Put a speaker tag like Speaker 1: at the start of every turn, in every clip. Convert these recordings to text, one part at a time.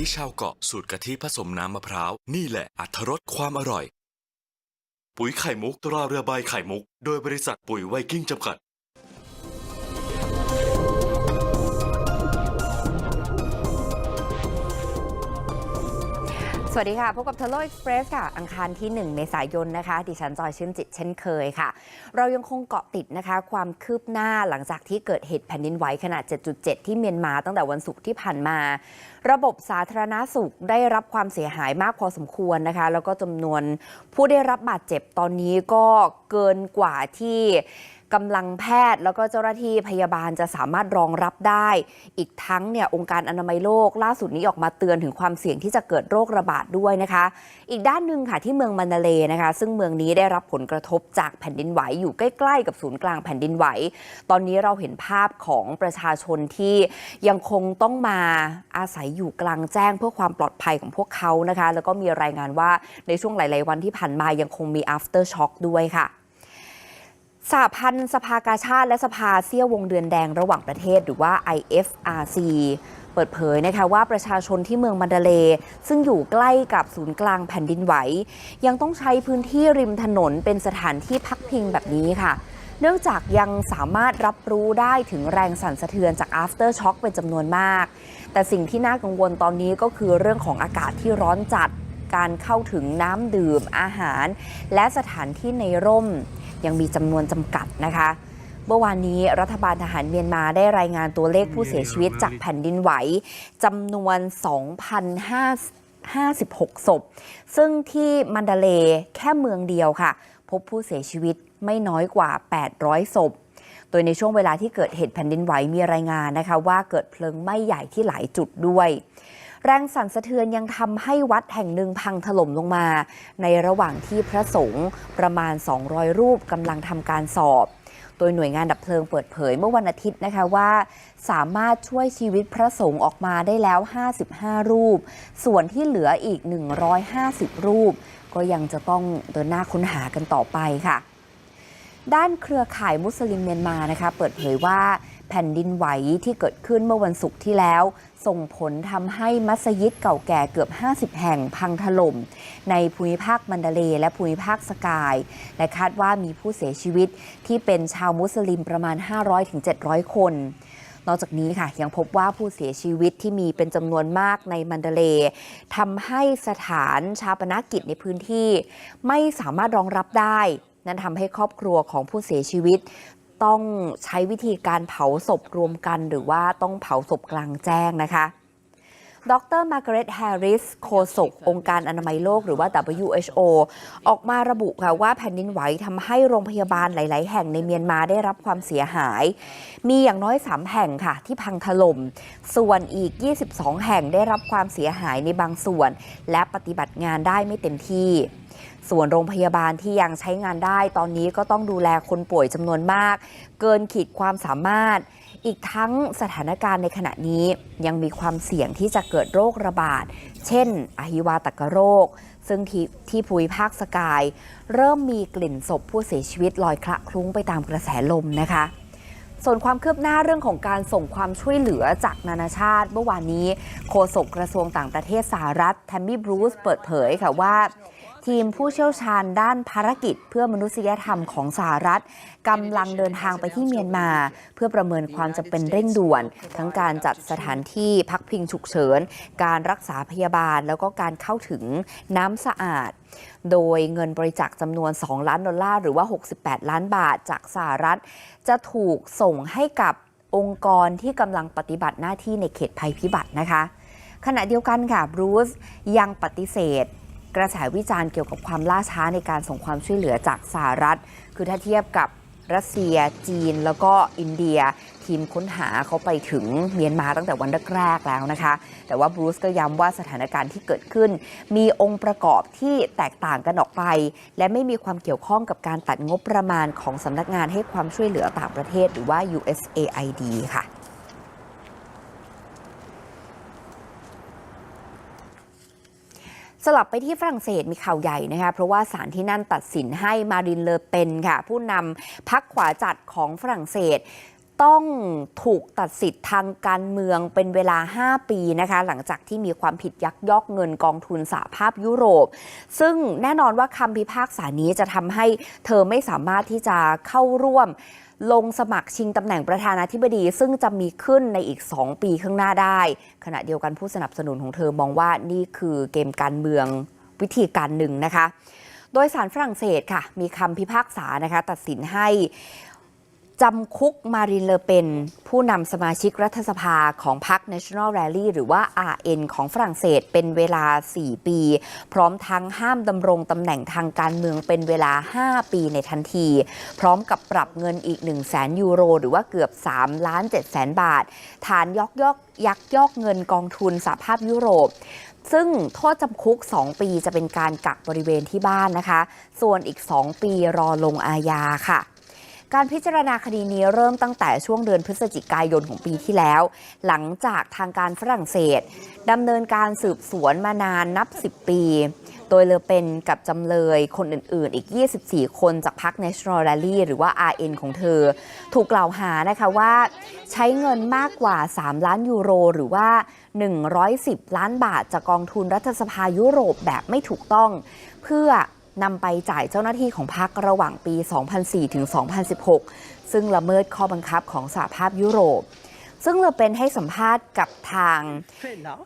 Speaker 1: ทิชาวเกาะสูตรกะทิผสมน้ำมะพร้าว นี่แหละอัถรสความอร่อย ปุ๋ยไข่มุกตราเรือใบไข่มุก โดยบริษัทปุ๋ยไวกิ้งจำกัด
Speaker 2: สวัสดีค่ะ พบกับ t e l o Express ค่ะ อังคารที่ 1 เมษายนนะคะ ดิฉันจอยชื่นจิตเช่นเคยค่ะ เรายังคงเกาะติดนะคะ ความคืบหน้าหลังจากที่เกิดเหตุแผ่นดินไหวขนาด 7.7 ที่เมียนมาตั้งแต่วันศุกร์ที่ผ่านมา ระบบสาธารณาสุขได้รับความเสียหายมากพอสมควรนะคะ แล้วก็จำนวนผู้ได้รับบาดเจ็บตอนนี้ก็เกินกว่าที่ กำลังแพทย์แล้วก็เจ้าหน้าที่พยาบาลจะสามารถรองรับได้ อีกทั้งเนี่ยองค์การอนามัยโลกล่าสุดนี้ออกมาเตือนถึงความเสี่ยงที่จะเกิดโรคระบาดด้วยนะคะ อีกด้านหนึ่งค่ะที่เมืองมันาเลนะคะ ซึ่งเมืองนี้ได้รับผลกระทบจากแผ่นดินไหวอยู่ใกล้ ๆ กับศูนย์กลางแผ่นดินไหว ตอนนี้เราเห็นภาพของประชาชนที่ยังคงต้องมาอาศัยอยู่กลางแจ้งเพื่อความปลอดภัยของพวกเขานะคะ แล้วก็มีรายงานว่าในช่วงหลาย ๆ วันที่ผ่านมายังคงมี after shock ด้วยค่ะ สหพันธ์สภากาชาติและสภาเสี้ยววงเดือนแดงระหว่างประเทศหรือว่า IFRC เปิดเผยนะคะว่าประชาชนที่เมืองมันดาเล ซึ่งอยู่ใกล้กับศูนย์กลางแผ่นดินไหว ยังต้องใช้พื้นที่ริมถนนเป็นสถานที่พักพิงแบบนี้ค่ะ เนื่องจากยังสามารถรับรู้ได้ถึงแรงสั่นสะเทือนจาก after shock เป็นจำนวนมาก แต่สิ่งที่น่ากังวลตอนนี้ก็คือเรื่องของอากาศที่ร้อนจัด การเข้าถึงน้ำดื่มอาหาร และสถานที่ในร่ม ยังมีจำนวนจำกัดนะคะเมื่อวานนี้รัฐบาลทหารเมียนมาได้รายงานตัวเลขผู้เสียชีวิตจากแผ่นดินไหวจำนวน 2,056 ศพ ซึ่งที่มันดาเลย์แค่เมืองเดียวค่ะ พบผู้เสียชีวิตไม่น้อยกว่า 800 ศพ โดยในช่วงเวลาที่เกิดเหตุแผ่นดินไหวมีรายงานนะคะ ว่าเกิดเพลิงไหม้ใหญ่ที่หลายจุดด้วย แรงสั่นสะเทือนยังทำให้วัดแห่งหนึ่งพังถล่มลงมา ในระหว่างที่พระสงฆ์ประมาณ 200 รูปกำลังทำการสอบโดยหน่วยงานดับเพลิงเปิดเผยเมื่อวันอาทิตย์นะคะว่า สามารถช่วยชีวิตพระสงฆ์ออกมาได้แล้ว 55 รูป ส่วนที่เหลืออีก 150 รูป ก็ยังจะต้องเดินหน้าค้นหากันต่อไปค่ะ ด้านเครือข่ายมุสลิมเมียนมานะคะ เปิดเผยว่า แผ่นดินไหวที่เกิดขึ้นเมื่อวันศุกร์ที่แล้ว ส่งผลทำให้มัสยิดเก่าแก่เกือบ 50 แห่งพังถล่ม ในภูมิภาคมันดาเลและภูมิภาคสกาย และคาดว่ามีผู้เสียชีวิตที่เป็นชาวมุสลิมประมาณ 500-700 คนนอกจากนี้ค่ะยังพบว่าผู้เสียชีวิตที่มีเป็นจำนวนมากในมันดาเลทำให้สถานชาปนกิจในพื้นที่ ไม่สามารถรองรับได้ นั่นทำให้ครอบครัวของผู้เสียชีวิต ต้องใช้วิธีการเผาศพรวมกัน หรือว่าต้องเผาศพกลางแจ้งนะคะ ดรมาร์กาเร็ตแฮร์ริสโฆษกองค์การอนามัยโลกหรือว่า WHO ออกมาระบุค่ะว่าแผ่นดินไหวทำให้โรงพยาบาลหลาย ๆ แห่งในเมียนมาได้รับความเสียหาย มีอย่างน้อย 3 แห่งค่ะ ที่พังถล่ม ส่วนอีก 22 แห่งได้รับความเสียหายในบางส่วน และปฏิบัติงานได้ไม่เต็มที่ส่วนโรงพยาบาลที่ยังใช้งานได้ตอนนี้ก็ต้องดูแลคนป่วยจำนวนมาก เกินขีดความสามารถ อีกทั้งสถานการณ์ในขณะนี้ยังมีความเสี่ยงที่จะเกิดโรคระบาด เช่นอหิวาตกโรค ซึ่งที่ที่ภูมิภาคสกาย เริ่มมีกลิ่นศพผู้เสียชีวิตลอยคละคลุ้งไปตามกระแสลมนะคะ ส่วนความคืบหน้าเรื่องของการส่งความช่วยเหลือจากนานาชาติ เมื่อวานนี้โฆษกกระทรวงต่างประเทศสหรัฐแทมมี่บรูซเปิดเผยค่ะว่า ทีมผู้เชี่ยวชาญด้านภารกิจ เพื่อมนุษยธรรมของสหรัฐกำลังเดินทางไปที่เมียนมา เพื่อประเมินความจำเป็นเร่งด่วน ทั้งการจัดสถานที่พักพิงฉุกเฉิน การรักษาพยาบาล แล้วก็การเข้าถึงน้ำสะอาด โดยเงินบริจาคจำนวน 2 ล้านดอลลาร์หรือว่า 68 ล้านบาทจากสหรัฐ จะถูกส่งให้กับองค์กรที่กำลังปฏิบัติหน้าที่ในเขตภัยพิบัตินะคะ ขณะเดียวกันค่ะบรูซยังปฏิเสธ กระแสวิจารณ์เกี่ยวกับความล่าช้าในการส่งความช่วยเหลือจากสหรัฐ คือถ้าเทียบกับรัสเซีย จีน แล้วก็อินเดีย ทีมค้นหาเขาไปถึงเมียนมาตั้งแต่วันแรกๆแล้วนะคะ แต่ว่าบรูซก็ย้ำว่าสถานการณ์ที่เกิดขึ้น มีองค์ประกอบที่แตกต่างกันออกไป และไม่มีความเกี่ยวข้องกับการตัดงบประมาณของสำนักงานให้ความช่วยเหลือต่างประเทศหรือว่า USAID ค่ะ สลับไปที่ฝรั่งเศสมีข่าวใหญ่นะคะเพราะว่าศาลที่นั่นตัดสินให้มารินเลอเปนค่ะ ผู้นำพักขวาจัดของฝรั่งเศส ต้องถูกตัดสิทธิ์ทางการเมืองเป็นเวลา 5 ปีนะคะ หลังจากที่มีความผิดยักยอกเงินกองทุนสหภาพยุโรป ซึ่งแน่นอนว่าคำพิพากษานี้จะทำให้เธอไม่สามารถที่จะเข้าร่วมลงสมัครชิงตำแหน่งประธานาธิบดี ซึ่งจะมีขึ้นในอีก 2 ปีข้างหน้าได้ ขณะเดียวกันผู้สนับสนุนของเธอมองว่านี่คือเกมการเมืองวิธีการหนึ่งนะคะ โดยสารฝรั่งเศสค่ะ มีคำพิพากษานะคะ ตัดสินให้ จำคุกมารินเลอเปน ผู้นำสมาชิกรัฐสภาของพรรค National Rally หรือว่า RN ของฝรั่งเศสเป็นเวลา 4 ปี พร้อมทั้งห้ามดำรงตำแหน่งทางการเมืองเป็นเวลา 5 ปีในทันที พร้อมกับปรับเงินอีก 1 0 0 0 0แสนยูโร หรือว่าเกือบ 3 ล้าน7แสนบาท ฐานยอกยอกยักยอกเงินกองทุนสหภาพยุโรปซึ่งโทษจำคุก 2 ปีจะเป็นการกักบริเวณที่บ้านนะคะ ส่วนอีก 2 ปีรอลงอาญาค่ะ การพิจารณาคดีนี้เริ่มตั้งแต่ช่วงเดือนพฤศจิกายนของปีที่แล้ว หลังจากทางการฝรั่งเศสดำเนินการสืบสวนมานานนับ 10 ปี โดยเลอเป็นกับจำเลยคนอื่นๆ อีก 24 คนจากพรรค National Rally หรือว่า RN ของเธอ ถูกกล่าวหานะคะว่าใช้เงินมากกว่า 3 ล้านยูโร หรือว่า 110 ล้านบาทจากกองทุนรัฐสภายุโรปแบบไม่ถูกต้อง เพื่อ นำไปจ่ายเจ้าหน้าที่ของพักระหว่างปี 2004 ถึง 2016 ซึ่งละเมิดข้อบังคับของสหภาพยุโรป ซึ่งเลอเป็นให้สัมภาษณ์กับทาง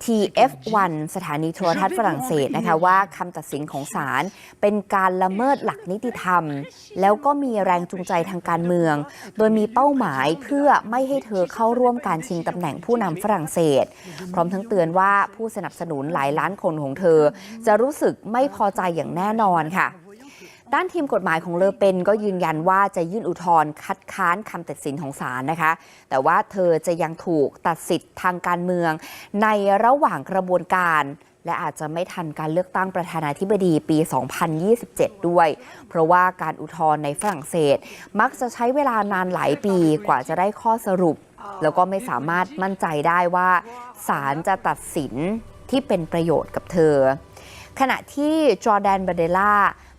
Speaker 2: TF1 สถานีโทรทัศน์ฝรั่งเศสนะคะว่าคำตัดสินของศาลเป็นการละเมิดหลักนิติธรรม แล้วก็มีแรงจูงใจทางการเมือง โดยมีเป้าหมายเพื่อไม่ให้เธอเข้าร่วมการชิงตำแหน่งผู้นำฝรั่งเศส พร้อมทั้งเตือนว่าผู้สนับสนุนหลายล้านคนของเธอ จะรู้สึกไม่พอใจอย่างแน่นอนค่ะ ด้านทีมกฎหมายของเลอเปนก็ยืนยันว่าจะยื่นอุทธรณ์คัดค้านคำตัดสินของศาลนะคะ แต่ว่าเธอจะยังถูกตัดสิทธิ์ทางการเมือง ในระหว่างกระบวนการ และอาจจะไม่ทันการเลือกตั้งประธานาธิบดีปี 2027 ด้วย เพราะว่าการอุทธรณ์ในฝรั่งเศส มักจะใช้เวลานานหลายปีกว่าจะได้ข้อสรุป แล้วก็ไม่สามารถมั่นใจได้ว่าศาลจะตัดสินที่เป็นประโยชน์กับเธอ ขณะที่จอร์แดนบาเดล่า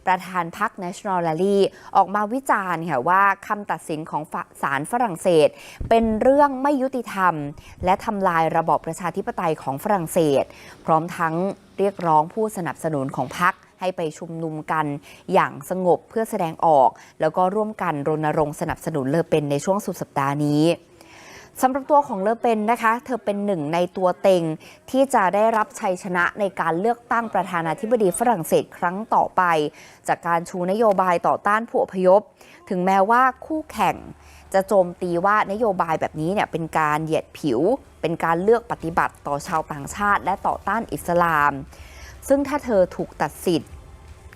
Speaker 2: ประธานพรรค National Rally ออกมาวิจารณ์ค่ะว่าคำตัดสินของศาลฝรั่งเศส เป็นเรื่องไม่ยุติธรรม และทำลายระบอบประชาธิปไตยของฝรั่งเศส พร้อมทั้งเรียกร้องผู้สนับสนุนของพรรคให้ไปชุมนุมกันอย่างสงบเพื่อแสดงออก แล้วก็ร่วมกันรณรงค์สนับสนุนเลอเปนในช่วงสุดสัปดาห์นี้ สำหรับตัวของเลอเปนนะคะ เธอเป็นหนึ่งในตัวเต็ง ที่จะได้รับชัยชนะในการเลือกตั้งประธานาธิบดีฝรั่งเศสครั้งต่อไป จากการชูนโยบายต่อต้านผู้อพยพ ถึงแม้ว่าคู่แข่งจะโจมตีว่านโยบายแบบนี้เนี่ยเป็นการเหยียดผิว เป็นการเลือกปฏิบัติต่อชาวต่างชาติ และต่อต้านอิสลาม ซึ่งถ้าเธอถูกตัดสิทธิ์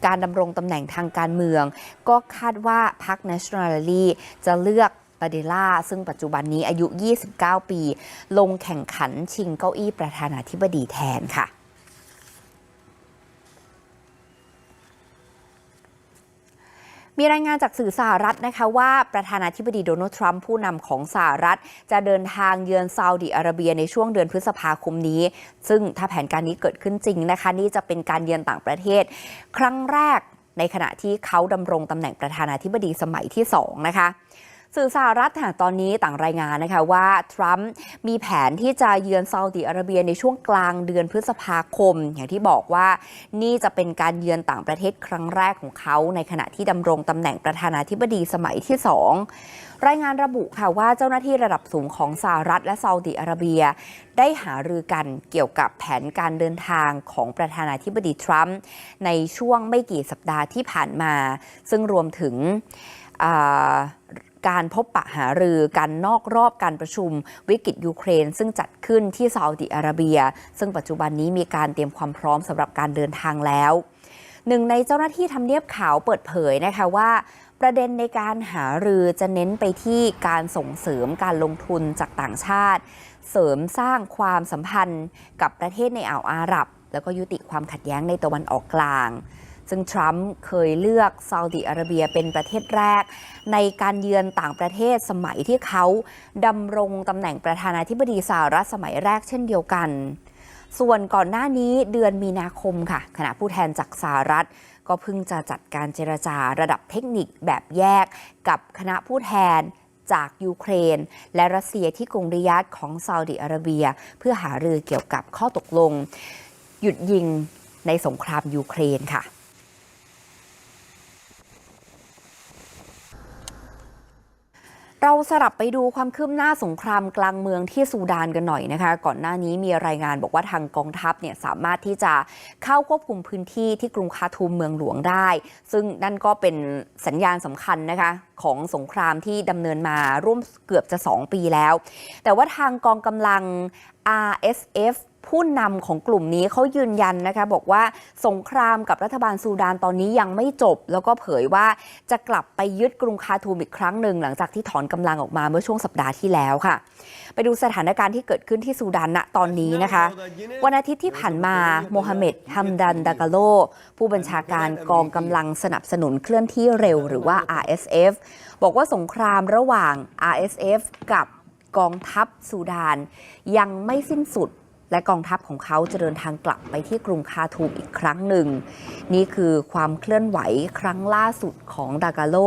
Speaker 2: การดำรงตำแหน่งทางการเมือง ก็คาดว่าพรรค National Rally จะเลือก บาเดล่า ซึ่งปัจจุบันนี้อายุ 29 ปี ลงแข่งขันชิงเก้าอี้ประธานาธิบดีแทนค่ะมีรายงานจากสื่อสหรัฐนะคะว่าประธานาธิบดีโดนัลด์ทรัมป์ผู้นำของสหรัฐ จะเดินทางเยือนซาอุดิอาระเบียในช่วงเดือนพฤษภาคมนี้ ซึ่งถ้าแผนการนี้เกิดขึ้นจริงนะคะ นี่จะเป็นการเยือนต่างประเทศ ครั้งแรกในขณะที่เขาดำรงตำแหน่งประธานาธิบดีสมัยที่2นะคะ สื่อสหรัฐค่ะตอนนี้ต่างรายงานนะคะว่า ทรัมป์มีแผนที่จะเยือนซาอุดิอาระเบียในช่วงกลางเดือนพฤษภาคม อย่างที่บอกว่านี่จะเป็นการเยือนต่างประเทศครั้งแรกของเขา ในขณะที่ดำรงตำแหน่งประธานาธิบดีสมัยที่2รายงานระบุค่ะว่าเจ้าหน้าที่ระดับสูงของสหรัฐและซาอุดิอาระเบีย ได้หารือกันเกี่ยวกับแผนการเดินทางของประธานาธิบดีทรัมป์ในช่วงไม่กี่สัปดาห์ที่ผ่านมา ซึ่งรวมถึงอ่า การพบปะหารือกันนอกรอบการประชุมวิกฤตยูเครน ซึ่งจัดขึ้นที่ซาอุดิอาระเบีย ซึ่งปัจจุบันนี้มีการเตรียมความพร้อมสำหรับการเดินทางแล้วหนึ่งในเจ้าหน้าที่ทำเนียบขาวเปิดเผยนะคะว่าประเด็นในการหารือจะเน้นไปที่การส่งเสริมการลงทุนจากต่างชาติ เสริมสร้างความสัมพันธ์กับประเทศในอ่าวอาหรับ แล้วก็ยุติความขัดแย้งในตะวันออกกลาง ซึ่งทรัมป์เคยเลือกซาอุดิอาระเบียเป็นประเทศแรก ในการเยือนต่างประเทศสมัยที่เขาดำรงตำแหน่งประธานาธิบดีสหรัฐสมัยแรกเช่นเดียวกัน ส่วนก่อนหน้านี้เดือนมีนาคมค่ะคณะผู้แทนจากสหรัฐ ก็เพิ่งจะจัดการเจรจาระดับเทคนิคแบบแยกกับคณะผู้แทนจากยูเครน และรัสเซียที่กรุงริยาดของซาอุดิอาระเบีย เพื่อหารือเกี่ยวกับข้อตกลง หยุดยิงในสงครามยูเครนค่ะ เราสลับไปดูความคืบหน้าสงครามกลางเมืองที่ซูดานกันหน่อยนะคะ ก่อนหน้านี้มีรายงานบอกว่าทางกองทัพเนี่ยสามารถที่จะเข้าควบคุมพื้นที่ที่กรุงคาทูมเมืองหลวงได้ ซึ่งนั่นก็เป็นสัญญาณสำคัญนะคะของสงครามที่ดำเนินมาร่วมเกือบจะ 2 ปีแล้ว แต่ว่าทางกองกำลัง RSF ผู้นำของกลุ่มนี้เขายืนยันนะคะ บอกว่าสงครามกับรัฐบาลซูดานตอนนี้ยังไม่จบ แล้วก็เผยว่าจะกลับไปยึดกรุงคาทูมอีกครั้งหนึ่ง หลังจากที่ถอนกำลังออกมาเมื่อช่วงสัปดาห์ที่แล้วค่ะ ไปดูสถานการณ์ที่เกิดขึ้นที่ซูดานณตอนนี้นะคะ วันอาทิตย์ที่ผ่านมาโมฮัมเหม็ดฮัมดันดากาโล ผู้บัญชาการกองกำลังสนับสนุนเคลื่อนที่เร็วหรือว่า RSF บอกว่าสงครามระหว่าง RSF กับกองทัพซูดาน ยังไม่สิ้นสุด และกองทัพของเขาจะเดินทางกลับไปที่กรุงคาทูมอีกครั้งหนึ่ง นี่คือความเคลื่อนไหวครั้งล่าสุดของดากาโล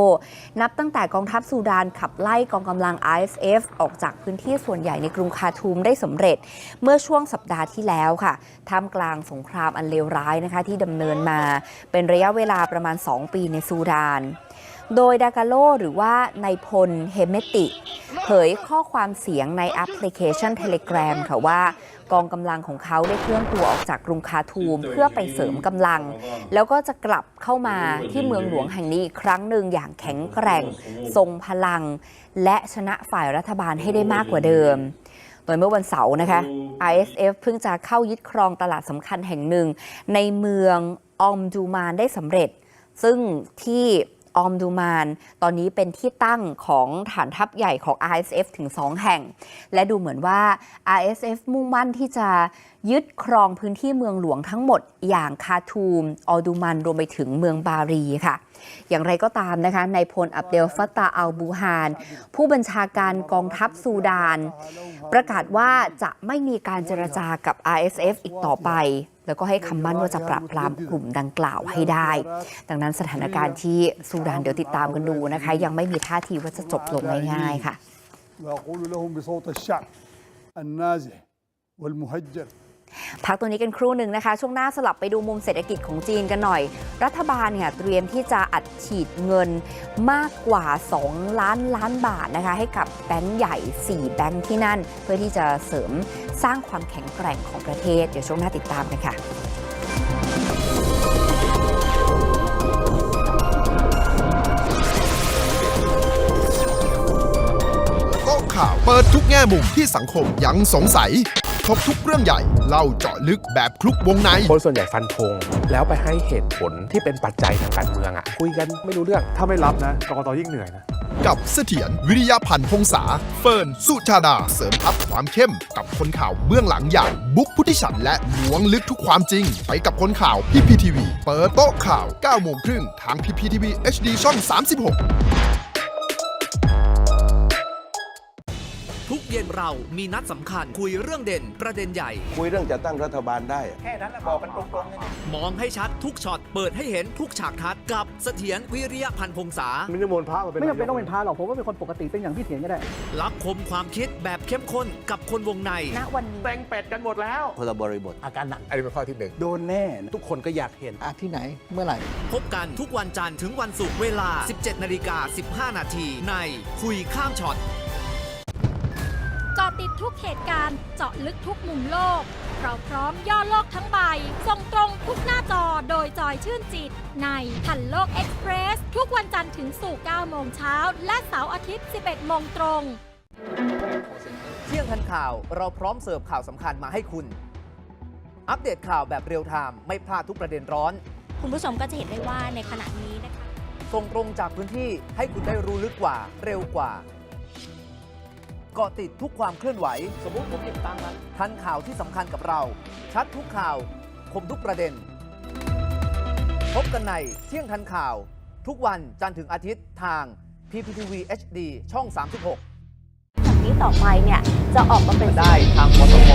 Speaker 2: นับตั้งแต่กองทัพซูดานขับไล่กองกำลัง ISF ออกจากพื้นที่ส่วนใหญ่ในกรุงคาทูมได้สำเร็จ เมื่อช่วงสัปดาห์ที่แล้วค่ะท่ามกลางสงครามอันเลวร้ายนะคะที่ดำเนินมา เป็นระยะเวลาประมาณ 2 ปีในซูดาน โดยดากาโลหรือว่านายพลเฮเมติ เผยข้อความเสียงในแอปพลิเคชัน Telegram ค่ะว่า กองกำลังของเขาได้เคลื่อนตัวออกจากกรุงคาทูม เพื่อไปเสริมกำลัง แล้วก็จะกลับเข้ามาที่เมืองหลวงแห่งนี้อีกครั้งหนึ่งอย่างแข็งแกร่ง ทรงพลัง และชนะฝ่ายรัฐบาลให้ได้มากกว่าเดิมโดยเมื่อวันเสาร์นะคะ ISF เพิ่งจะเข้ายึดครองตลาดสำคัญแห่งหนึ่ง ในเมืองออมดูมานได้สำเร็จ ซึ่งที่ ออมดูมาน ตอนนี้เป็นที่ตั้งของฐานทัพใหญ่ของ RSF ถึง 2 แห่ง และดูเหมือนว่า RSF มุ่งมั่นที่จะ ยึดครองพื้นที่เมืองหลวงทั้งหมดอย่างคาทูม ออดูมันรวมไปถึงเมืองบารีค่ะ อย่างไรก็ตามนะคะนายพลอับเดลฟัตตาอัลบูฮาน ผู้บัญชาการกองทัพซูดาน ประกาศว่าจะไม่มีการเจรจากับ RSF อีกต่อไป แล้วก็ให้คำมั่นว่าจะปราบปรามกลุ่มดังกล่าวให้ได้ ดังนั้นสถานการณ์ที่ซูดานเดี๋ยวติดตามกันดูนะคะ ยังไม่มีท่าทีว่าจะจบลงง่ายๆค่ะ
Speaker 3: وأقول لهم بصوت الشعب النازح والمهجر
Speaker 2: พักตัวนี้กันครู่หนึ่งนะคะ ช่วงหน้าสลับไปดูมุมเศรษฐกิจของจีนกันหน่อย รัฐบาลเนี่ยเตรียมที่จะอัดฉีดเงินมากกว่า 2 ล้านล้านบาทนะคะ ให้กับแบงก์ใหญ่ 4 แบงก์ที่นั่น เพื่อที่จะเสริมสร้างความแข็งแกร่งของประเทศ เดี๋ยวช่วงหน้าติดตามกันค่ะ
Speaker 4: โต๊ะข่าวเปิดทุกแง่มุมที่สังคมยังสงสัย ครบทุกเรื่องใหญ่ เล่าเจาะลึกแบบคลุกวงใน
Speaker 5: คนส่วนใหญ่ฟันธงแล้วไปให้เหตุผลที่เป็นปัจจัยทางการเมืองอะคุยกันไม่รู้เรื่อง
Speaker 6: ถ้าไม่รับนะกรกตยิ่งเหนื่อยนะ
Speaker 4: กับเสถียรวิริยาพันธ์พงษา เฟิร์น สุชาดา เสริมทัพความเข้ม กับคนข่าวเบื้องหลังอย่างบุ๊กพุทธิฉันท์และล้วงลึกทุกความจริง ไปกับคนข่าวพีพีทีวีเปิดโต๊ะข่าว9โมงครึ่งทางพีพีทีวี HD ช่อง 36
Speaker 7: เย็นเรามีนัดสำคัญคุยเรื่องเด่นประเด็นใหญ่
Speaker 8: คุยเรื่องจัดตั้งรัฐบาลได้
Speaker 7: มองให้ชัดทุกช็อตเปิดให้เห็นทุกฉากทัดกับเสถียรวิริยะพันธ์พงษา
Speaker 6: ไม่ได้มนต์พระมาเป็น
Speaker 9: ไม่จำเป็นต้องเป็นพระหรอกผมว่าเป็นคนปกติเป็นอย่างพี่เถียนก็ได้
Speaker 7: รับคมความคิดแบบเข้มข้นกับคนวงใน
Speaker 2: ณวันนี้
Speaker 6: เต็งเป็ดกันหมดแล้ว
Speaker 8: คนละบริบท
Speaker 9: อาการหนัก
Speaker 5: อันนี้เป็นข้อที่หนึ่ง
Speaker 9: โดนแน่ ทุกคนก็อยากเห็นอาที่ไหนเมื่อไหร่
Speaker 7: พบกันทุกวันจันทร์ถึงวันศุกร์เวลา 17นาฬิกา15 นาทีในคุยข้ามช็อต
Speaker 10: เกาะติดทุกเหตุการณ์เจาะลึกทุกมุมโลก เราพร้อมย่อโลกทั้งใบ ส่งตรงทุกหน้าจอโดยจอยชื่นจิต ในทันโลกเอ็กซ์เพรสทุกวันจันทร์ถึงศุกร์9โมงเช้า และเสาร์อาทิตย์ 11 โมงตรง
Speaker 7: เที่ยงทันข่าวเราพร้อมเสิร์ฟข่าวสำคัญมาให้คุณ อัปเดตข่าวแบบเรียลไทม์ไม่พลาดทุกประเด็นร้อน
Speaker 10: คุณผู้ชมก็จะเห็นได้ว่าในขณะนี้นะคะ
Speaker 7: ส่งตรงจากพื้นที่ให้คุณได้รู้ลึกกว่าเร็วกว่า เกาะติดทุกความเคลื่อนไหว สมมติผมติดตั้งนั้นทันข่าวที่สำคัญกับเรา ชัดทุกข่าว คมทุกประเด็น พบกันในเที่ยงทันข่าว ทุกวันจันทร์ถึงอาทิตย์ทาง PPTV HD ช่อง 36
Speaker 10: จากนี้ต่อไปเนี่ย จะออกมาเป็น
Speaker 7: ได้ทางวทม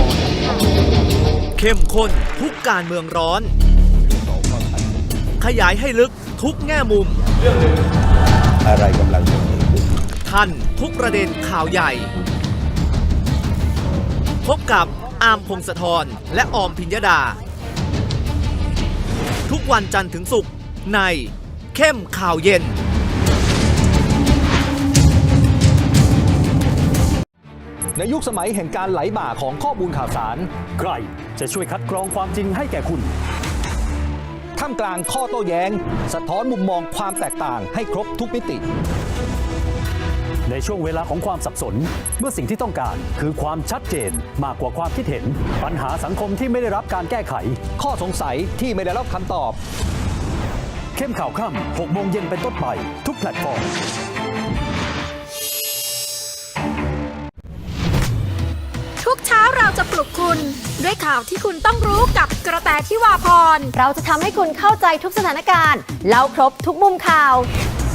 Speaker 7: เข้มข้นทุกการเมืองร้อน ขยายให้ลึกทุกแง่มุม
Speaker 8: อะไรกำลังจะเกิดขึ้น
Speaker 7: ทันทุกประเด็นข่าวใหญ่ พบกับอาร์มพงศธรและออมพิญญดา ทุกวันจันทร์ถึงศุกร์ในเข้มข่าวเย็น
Speaker 11: ในยุคสมัยแห่งการไหลบ่าของข้อมูลข่าวสาร ใครจะช่วยคัดกรองความจริงให้แก่คุณท่ามกลางข้อโต้แย้ง สะท้อนมุมมองความแตกต่างให้ครบทุกมิติ ในช่วงเวลาของความสับสน เมื่อสิ่งที่ต้องการคือความชัดเจนมากกว่าความคิดเห็น ปัญหาสังคมที่ไม่ได้รับการแก้ไข ข้อสงสัยที่ไม่ได้รับคำตอบ เข้มข่าวค่ำ6โมงเย็นเป็นต้นไป ทุกแพลตฟอร์ม
Speaker 10: ทุกเช้าเราจะปลุกคุณ ด้วยข่าวที่คุณต้องรู้กับกระแตทิวาพร
Speaker 12: เราจะทำให้คุณเข้าใจทุกสถานการณ์เล่าครบทุกมุมข่าว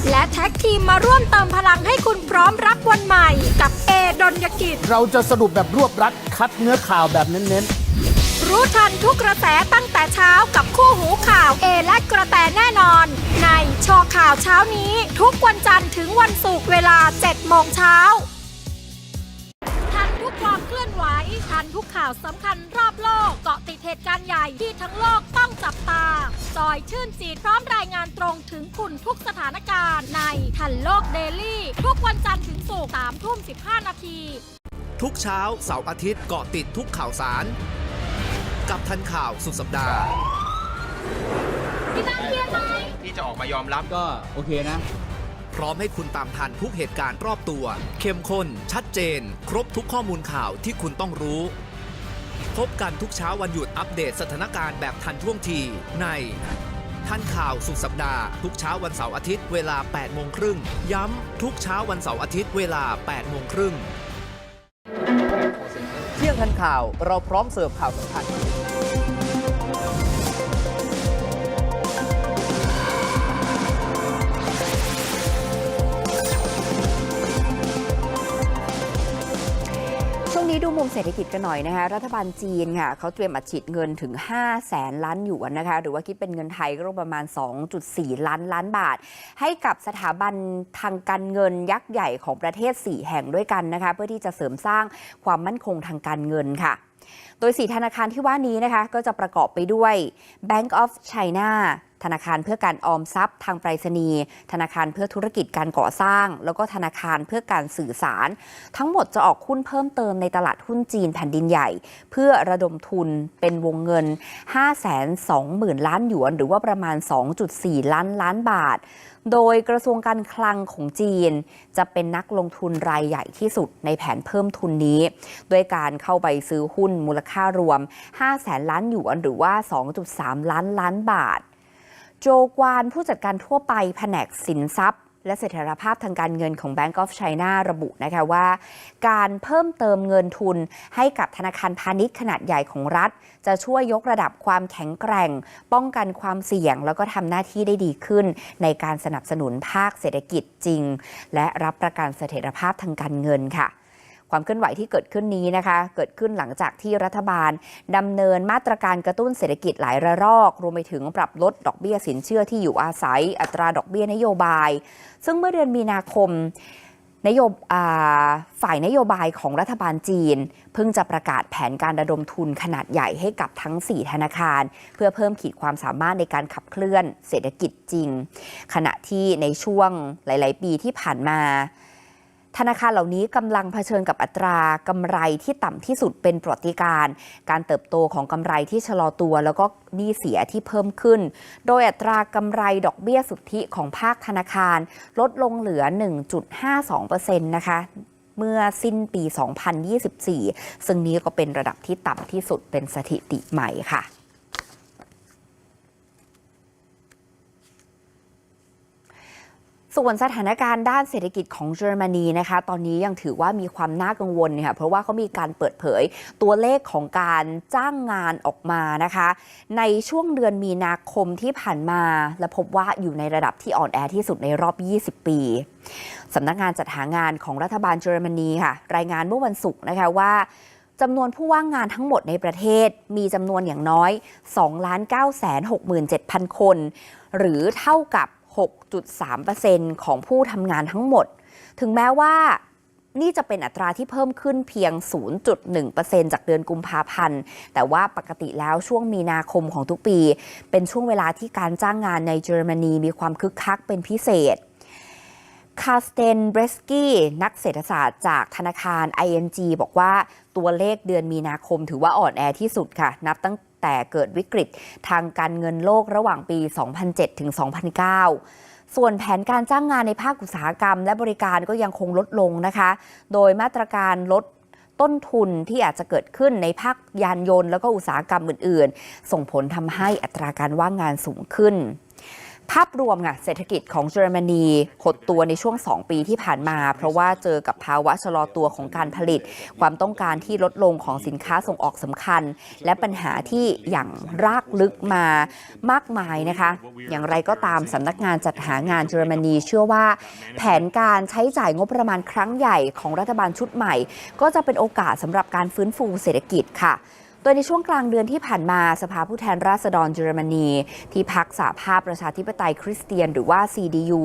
Speaker 10: และแท็กทีมมาร่วมเติมพลังให้คุณพร้อมรับวันใหม่ กับเอดนยกิจ
Speaker 9: เราจะสรุปแบบรวบรัดคัดเนื้อข่าวแบบเน้น
Speaker 10: รู้ทันทุกกระแสตั้งแต่เช้ากับคู่หูข่าวเอและกระแตแน่นอน ในชอข่าวเช้านี้ ทุกวันจันทร์ถึงวันศุกร์เวลา 7 โมงเช้า ทันทุกความเคลื่อนไหว ทันทุกข่าวสำคัญรอบโลกเกาะติด เหตุการณ์ใหญ่ที่ทั้งโลกต้องจับตา จอยชื่นจีดพร้อมรายงานตรงถึงคุณทุกสถานการณ์ในทันโลกเดลี่ ทุกวันจันทร์ถึงศุกร์3ทุ่ม15นาที
Speaker 7: ทุกเช้าเสาร์อาทิตย์เกาะติดทุกข่าวสาร กับทันข่าวสุดสัปดาห์
Speaker 10: พี่แบงค์เรียนไหม
Speaker 11: ที่จะออกมายอมรับก็โอเคนะ
Speaker 7: พร้อมให้คุณตามทันทุกเหตุการณ์รอบตัว เข้มข้นชัดเจน ครบทุกข้อมูลข่าวที่คุณต้องรู้ พบกันทุกเช้าวันหยุดอัปเดตสถานการณ์แบบทันท่วงทีในทันข่าวสุดสัปดาห์ทุกเช้าวันเสาร์อาทิตย์เวลา 8 โมงครึ่ง ย้ำทุกเช้าวันเสาร์อาทิตย์เวลา 8 โมงครึ่ง เที่ยงทันข่าวเราพร้อมเสิร์ฟข่าวสำคัญ
Speaker 2: นี้ดูมุมเศรษฐกิจกันหน่อยนะคะ รัฐบาลจีนค่ะเขาเตรียมอัดฉีดเงินถึง5แสนล้านหยวนนะคะ หรือว่าคิดเป็นเงินไทยก็ประมาณ 2.4 ล้านล้านบาท ให้กับสถาบันทางการเงินยักษ์ใหญ่ของประเทศ 4 แห่งด้วยกันนะคะ เพื่อที่จะเสริมสร้างความมั่นคงทางการเงินค่ะ โดย 4 ธนาคารที่ว่านี้นะคะ ก็จะประกอบไปด้วย Bank of China ธนาคารเพื่อการออมทรัพย์ทางไปรษณีย์ธนาคารเพื่อธุรกิจการก่อสร้าง แล้วก็ธนาคารเพื่อการสื่อสาร ทั้งหมดจะออกหุ้นเพิ่มเติมในตลาดหุ้นจีนแผ่นดินใหญ่ เพื่อระดมทุนเป็นวงเงิน 520,000 ล้านหยวน หรือว่าประมาณ 2.4 ล้านล้านบาท โดยกระทรวงการคลังของจีน จะเป็นนักลงทุนรายใหญ่ที่สุดในแผนเพิ่มทุนนี้ ด้วยการเข้าไปซื้อหุ้นมูลค่ารวม5แสนล้านหยวน หรือว่า 2.3 ล้านล้านบาท โจกวานผู้จัดการทั่วไปแผนกสินทรัพย์ และเสถียรภาพทางการเงินของ Bank of China ระบุนะคะว่า การเพิ่มเติมเงินทุนให้กับธนาคารพาณิชย์ขนาดใหญ่ของรัฐ จะช่วยยกระดับความแข็งแกร่ง ป้องกันความเสี่ยง แล้วก็ทำหน้าที่ได้ดีขึ้น ในการสนับสนุนภาคเศรษฐกิจจริง และรับประกันเสถียรภาพทางการเงินค่ะ ความเคลื่อนไหวที่เกิดขึ้นนี้นะคะ เกิดขึ้นหลังจากที่รัฐบาลดำเนินมาตรการกระตุ้นเศรษฐกิจหลายระลอก รวมไปถึงปรับลดดอกเบี้ยสินเชื่อที่อยู่อาศัย อัตราดอกเบี้ยนโยบาย ซึ่งเมื่อเดือนมีนาคมนโยบฝ่ายนโยบายของรัฐบาลจีน เพิ่งจะประกาศแผนการระดมทุนขนาดใหญ่ให้กับทั้ง 4 ธนาคาร เพื่อเพิ่มขีดความสามารถในการขับเคลื่อนเศรษฐกิจจริง ขณะที่ในช่วงหลาย ๆ ปีที่ผ่านมา ธนาคารเหล่านี้กำลังเผชิญกับอัตรากำไรที่ต่ำที่สุดเป็นประวัติการ การเติบโตของกำไรที่ชะลอตัว แล้วก็หนี้เสียที่เพิ่มขึ้น โดยอัตรากำไรดอกเบี้ยสุทธิของภาคธนาคาร ลดลงเหลือ 1.52%นะคะเมื่อสิ้นปี 2024 ซึ่งนี้ก็เป็นระดับที่ต่ำที่สุดเป็นสถิติใหม่ค่ะ ส่วนสถานการณ์ด้านเศรษฐกิจของเยอรมนีนะคะ ตอนนี้ยังถือว่ามีความน่ากังวลค่ะเพราะว่าเขามีการเปิดเผยตัวเลขของการจ้างงานออกมานะคะ ในช่วงเดือนมีนาคมที่ผ่านมา และพบว่าอยู่ในระดับที่อ่อนแอที่สุดในรอบ 20 ปีสำนักงานจัดหางานของรัฐบาลเยอรมนีค่ะ รายงานเมื่อวันศุกร์นะคะว่าจำนวนผู้ว่างงานทั้งหมดในประเทศมีจำนวนอย่างน้อย 2 9 6 7 0 0 0 คน หรือเท่ากับ 6.3%ของผู้ทำงานทั้งหมด ถึงแม้ว่านี่จะเป็นอัตราที่เพิ่มขึ้นเพียง 0.1%จากเดือนกุมภาพันธ์ แต่ว่าปกติแล้วช่วงมีนาคมของทุกปี เป็นช่วงเวลาที่การจ้างงานในเยอรมนีมีความคึกคักเป็นพิเศษ คาสเตนเบรสกี้นักเศรษฐศาสตร์จากธนาคาร ING บอกว่าตัวเลขเดือนมีนาคมถือว่าอ่อนแอที่สุดค่ะ นับตั้งแต่เกิดวิกฤตทางการเงินโลกระหว่างปี 2007 ถึง 2009 ส่วนแผนการจ้างงานในภาคอุตสาหกรรม และบริการก็ยังคงลดลงนะคะ โดยมาตรการลดต้นทุนที่อาจจะเกิดขึ้นในภาคยานยนต์ แล้วก็อุตสาหกรรมอื่น ๆ ส่งผลทำให้อัตราการว่างงานสูงขึ้น ภาพรวมค่ะเศรษฐกิจของเยอรมนีหดตัวในช่วง 2 ปีที่ผ่านมา เพราะว่าเจอกับภาวะชะลอตัวของการผลิต ความต้องการที่ลดลงของสินค้าส่งออกสำคัญ และปัญหาที่อย่างรากลึกมามากมายนะคะ อย่างไรก็ตามสำนักงานจัดหางานเยอรมนีเชื่อว่า แผนการใช้จ่ายงบประมาณครั้งใหญ่ของรัฐบาลชุดใหม่ ก็จะเป็นโอกาสสำหรับการฟื้นฟูเศรษฐกิจค่ะ โดยในช่วงกลางเดือนที่ผ่านมาสภาผู้แทนราษฎรเยอรมนี ที่พักสหภาพประชาธิปไตยคริสเตียนหรือว่า CDU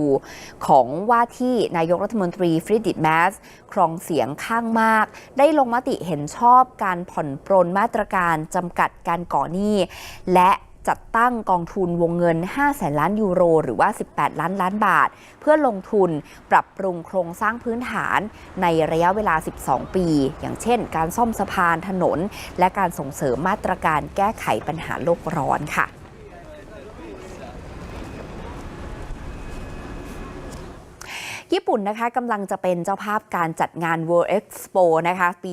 Speaker 2: ของว่าที่นายกรัฐมนตรีฟริดิตแมสครองเสียงข้างมาก ได้ลงมติเห็นชอบการผ่อนปรนมาตรการจำกัดการก่อหนี้และ จัดตั้งกองทุนวงเงิน 5 แสนล้านยูโร หรือว่า 18 ล้านล้านบาท เพื่อลงทุนปรับปรุงโครงสร้างพื้นฐานในระยะเวลา 12 ปี อย่างเช่น การซ่อมสะพานถนน และการส่งเสริมมาตรการแก้ไขปัญหาโลกร้อนค่ะ ญี่ปุ่นนะคะกำลังจะเป็นเจ้าภาพการจัดงาน World Expo นะคะปี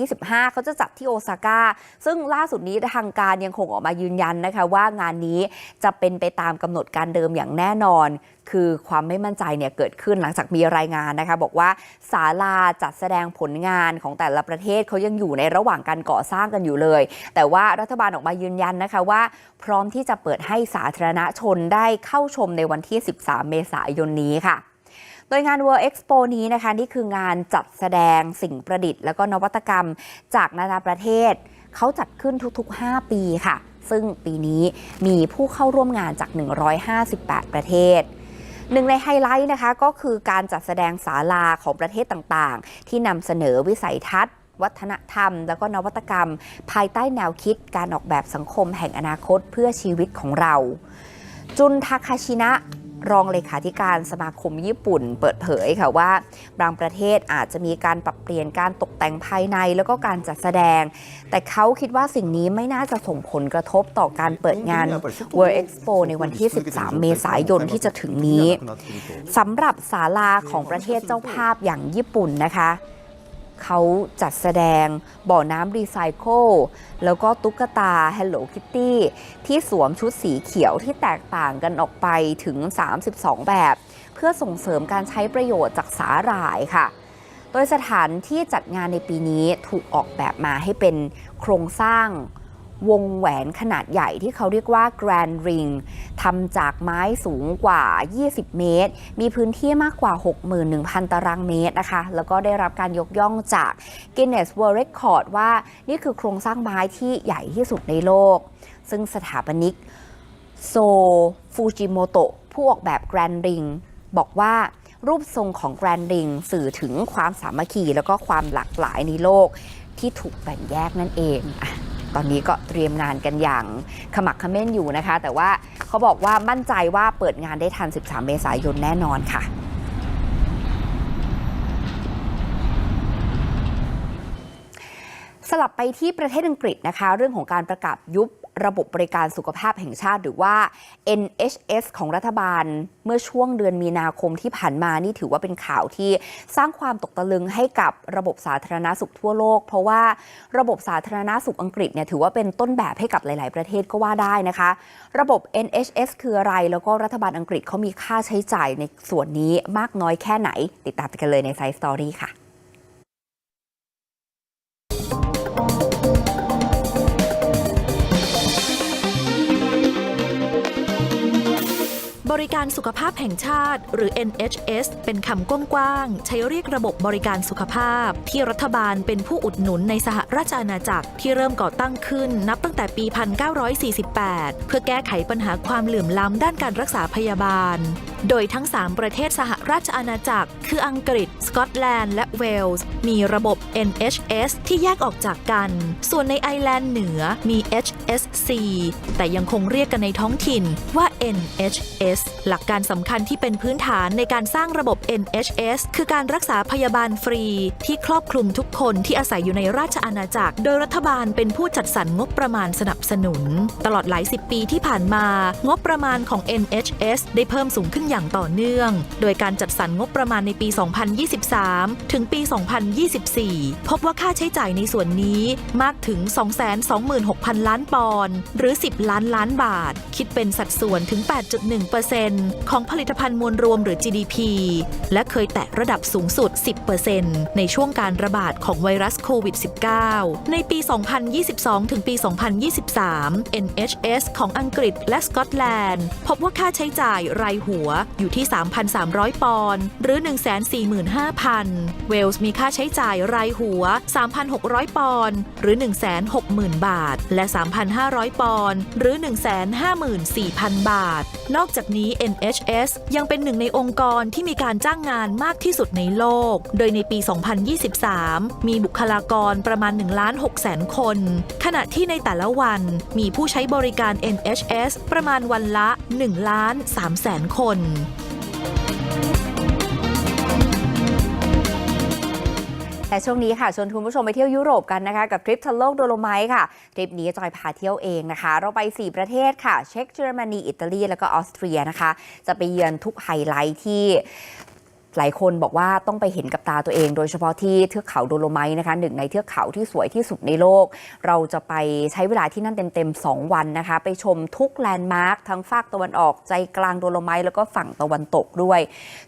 Speaker 2: 2025 เขาจะจัดที่โอซาก้า ซึ่งล่าสุดนี้ทางการยังคงออกมายืนยันนะคะว่างานนี้จะเป็นไปตามกำหนดการเดิมอย่างแน่นอน คือความไม่มั่นใจเนี่ยเกิดขึ้นหลังจากมีรายงานนะคะ บอกว่าศาลาจัดแสดงผลงานของแต่ละประเทศเขายังอยู่ในระหว่างการก่อสร้างกันอยู่เลย แต่ว่ารัฐบาลออกมายืนยันนะคะว่า พร้อมที่จะเปิดให้สาธารณชนได้เข้าชมในวันที่ 13 เมษายนนี้ค่ะ ดยงาน World Expo นี้นะคะนี่คืองานจัดแสดงสิ่งประดิษฐ์ แล้วก็นวัตกรรมจากนานาประเทศ เขาจัดขึ้นทุกๆ 5 ปีค่ะ ซึ่งปีนี้มีผู้เข้าร่วมงานจาก 158 ประเทศหนึ่งในไฮไลท์นะคะก็คือการจัดแสดงศาลาของประเทศต่างๆ ที่นำเสนอวิสัยทัศน์ วัฒนธรรม แล้วก็นวัตกรรม ภายใต้แนวคิดการออกแบบสังคมแห่งอนาคตเพื่อชีวิตของเรา จุนทาคาชินะ รองเลขาธิการสมาคมญี่ปุ่น เปิดเผยค่ะว่า บางประเทศอาจจะมีการปรับเปลี่ยนการตกแต่งภายในแล้วก็การจัดแสดง แต่เขาคิดว่าสิ่งนี้ไม่น่าจะส่งผลกระทบต่อการเปิดงาน World Expo ในวันที่ 13 เมษายนที่จะถึงนี้สำหรับศาลาของประเทศเจ้าภาพอย่างญี่ปุ่นนะคะ เขาจัดแสดงบ่อน้ำรีไซเคิลแล้วก็ตุ๊กตา Hello Kitty ที่สวมชุดสีเขียวที่แตกต่างกันออกไปถึง 32 แบบ เพื่อส่งเสริมการใช้ประโยชน์จากสาหร่ายค่ะ โดยสถานที่จัดงานในปีนี้ถูกออกแบบมาให้เป็นโครงสร้าง วงแหวนขนาดใหญ่ที่เขาเรียกว่า Grand Ring ทำจากไม้สูงกว่า 20 เมตร มีพื้นที่มากกว่า 61,000 ตารางเมตรนะคะ แล้วก็ได้รับการยกย่องจาก Guinness World Record ว่านี่คือโครงสร้างไม้ที่ใหญ่ที่สุดในโลก ซึ่งสถาปนิกโซฟูจิโมโตะผู้ออกแบบแกรนริงบอกว่ารูปทรงของแกรนริงสื่อถึงความสามัคคีแล้วก็ความหลากหลายในโลกที่ถูกแบ่งแยกนั่นเอง ตอนนี้ก็เตรียมงานกันอย่างขมักขม้นอยู่นะคะ แต่ว่าเขาบอกว่ามั่นใจว่าเปิดงานได้ทัน 13 เมษายนแน่นอนค่ะ สลับไปที่ประเทศอังกฤษนะคะ เรื่องของการประกาศยุบระบบบริการสุขภาพแห่งชาติหรือว่า NHS ของรัฐบาลเมื่อช่วงเดือนมีนาคมที่ผ่านมานี่ถือว่าเป็นข่าวที่สร้างความตกตะลึงให้กับระบบสาธารณาสุขทั่วโลก เพราะว่าระบบสาธารณาสุขอังกฤษเนี่ยถือว่าเป็นต้นแบบให้กับหลาย ๆ ประเทศก็ว่าได้นะคะ ระบบ NHS คืออะไรแล้วก็รัฐบาลอังกฤษเขามีค่าใช้จ่ายในส่วนนี้มากน้อยแค่ไหน ติดตามกันเลยในไซส์สตอรี่ค่ะ
Speaker 13: บริการสุขภาพแห่งชาติ หรือ NHS เป็นคำกว้างๆ ใช้เรียกระบบบริการสุขภาพ ที่รัฐบาลเป็นผู้อุดหนุนในสหราชอาณาจักรที่เริ่มก่อตั้งขึ้นนับตั้งแต่ปี 1948 เพื่อแก้ไขปัญหาความเหลื่อมล้ำด้านการรักษาพยาบาล โดยทั้ง 3 ประเทศสหราชอาณาจักร คืออังกฤษ สกอตแลนด์ และเวลส์ มีระบบ NHS ที่แยกออกจากกัน ส่วนในไอร์แลนด์เหนือมี HSC แต่ยังคงเรียกกันในท้องถิ่นว่า NHS หลักการสำคัญที่เป็นพื้นฐานในการสร้างระบบ NHS คือการรักษาพยาบาลฟรี ที่ครอบคลุมทุกคนที่อาศัยอยู่ในราชอาณาจักร โดยรัฐบาลเป็นผู้จัดสรรงบประมาณสนับสนุน ตลอดหลายสิบปีที่ผ่านมา งบประมาณของ NHS ได้เพิ่มสูงขึ้นอย่างต่อเนื่อง โดยการจัดสรรงบประมาณในปี 2023 ถึงปี 2024 พบว่าค่าใช้จ่ายในส่วนนี้มากถึง 226,000 ล้านปอนด์หรือ 10 ล้านล้านบาท คิดเป็นสัดส่วนถึง 8.1%ของผลิตภัณฑ์มวลรวมหรือ GDP และเคยแตะระดับสูงสุด 10%ในช่วงการระบาดของไวรัสโควิด -19 ในปี 2022 ถึงปี 2023 NHS ของอังกฤษและสกอตแลนด์ พบว่าค่าใช้จ่ายรายหัวอยู่ที่ 3,300 ปอนด์หรือ 145,000 เวลส์มีค่าใช้จ่ายรายหัว 3,600 ปอนด์หรือ 160,000 บาท และ 3,500 ปอนด์หรือ 154,000 บาท นอกจากนี้ NHS ยังเป็นหนึ่งในองค์กรที่มีการจ้างงานมากที่สุดในโลก โดยในปี 2023 มีบุคลากรประมาณ1ล้าน6แสนคน ขณะที่ในแต่ละวันมีผู้ใช้บริการ NHS ประมาณวันละ1ล้าน3แสนคน
Speaker 2: แต่ช่วงนี้ค่ะชวนคุณผู้ชมไปเที่ยวยุโรปกันนะคะกับทริปทันโลกโดโลไมท์ค่ะทริปนี้จอยพาเที่ยวเองนะคะ เราไป 4 ประเทศค่ะ เช็กเยอรมนี อิตาลี แล้วก็ออสเตรียนะคะ จะไปเยือนทุกไฮไลท์ที่ หลายคนบอกว่าต้องไปเห็นกับตาตัวเอง โดยเฉพาะที่เทือกเขาโดโลไมท์นะคะหนึ่งในเทือกเขาที่สวยที่สุดในโลก เราจะไปใช้เวลาที่นั่นเต็มๆ2วันนะคะ ไปชมทุกแลนด์มาร์คทั้งฝากตะวันออกใจกลางโดโลไมท์แล้วก็ฝั่งตะวันตกด้วย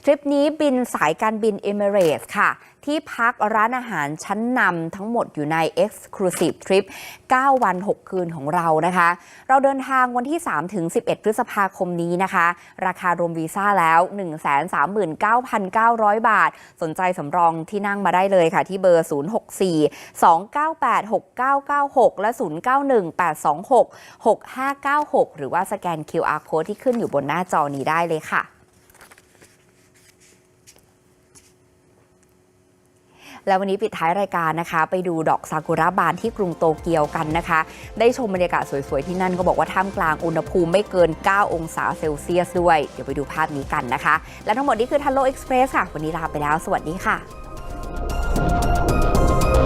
Speaker 2: ทริปนี้บินสายการบินเอมิเรตส์ค่ะที่พักร้านอาหารชั้นนำทั้งหมดอยู่ใน Exclusive Trip 9 วัน 6 คืนของเรานะคะ เราเดินทางวันที่ 3 ถึง 11 พฤษภาคมนี้นะคะ ราคารวมวีซ่าแล้ว139,900 บาท สนใจสำรองที่นั่งมาได้เลยค่ะ ที่เบอร์ 064 298 6996 และ 091 826 6596 หรือว่าสแกน QR Code ที่ขึ้นอยู่บนหน้าจอนี้ได้เลยค่ะ และววันนี้ปิดท้ายรายการนะคะ ไปดูดอกซากุระบานที่กรุงโตเกียวกันนะคะ ได้ชมบรรยากาศสวยๆ ที่นั่นก็บอกว่าท่ามกลางอุณหภูมิไม่เกิน 9 องศาเซลเซียสด้วย เดี๋ยวไปดูภาพนี้กันนะคะ และทั้งหมดนี้คือทันโลเอ็กซ์เพรสค่ะ วันนี้ลาไปแล้ว สวัสดีค่ะ